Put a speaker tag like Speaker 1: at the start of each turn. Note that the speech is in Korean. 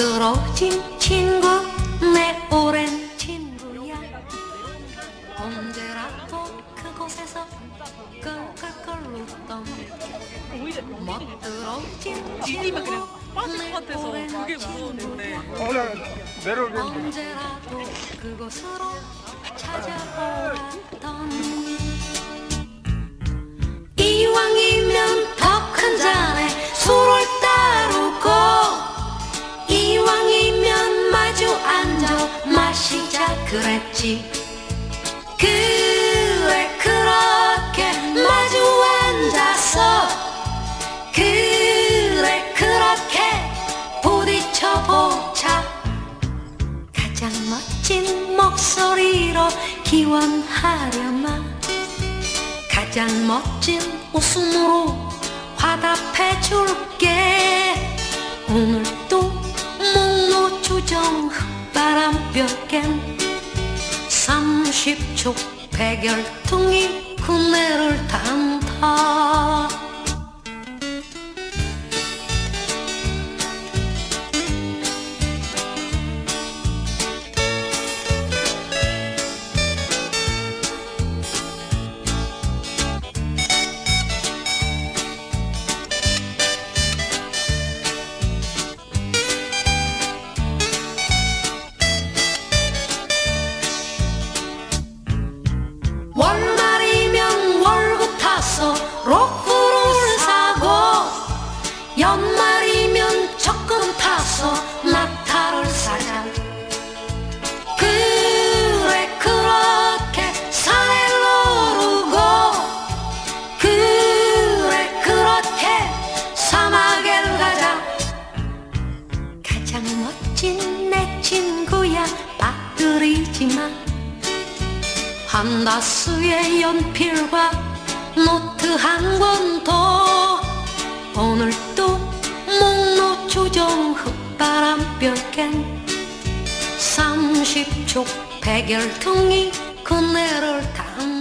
Speaker 1: 부러진 친구 내 오랜 친구야. 언제라도 그곳에서 끌끌끌 웃던 멋들어진
Speaker 2: 디디가
Speaker 1: 친구
Speaker 2: 빠질 내것 같아서 그게
Speaker 3: 내려오겠는데
Speaker 1: 언제라도 그곳으로 찾아보았 그랬지. 그래 그렇게 마주 앉아서 그래 그렇게 부딪혀 보자. 가장 멋진 목소리로 기원하려나 가장 멋진 웃음으로 화답해 줄게. 오늘도 목노 주정 흙바람볕엔 30초 백열통이 군내를 가장 멋진 내 친구야. 빠뜨리지마. 한다스의 연필과 노트 한 권도 오늘도 목노 조정 흙바람볕엔 30초 백열통이 그네를 탄다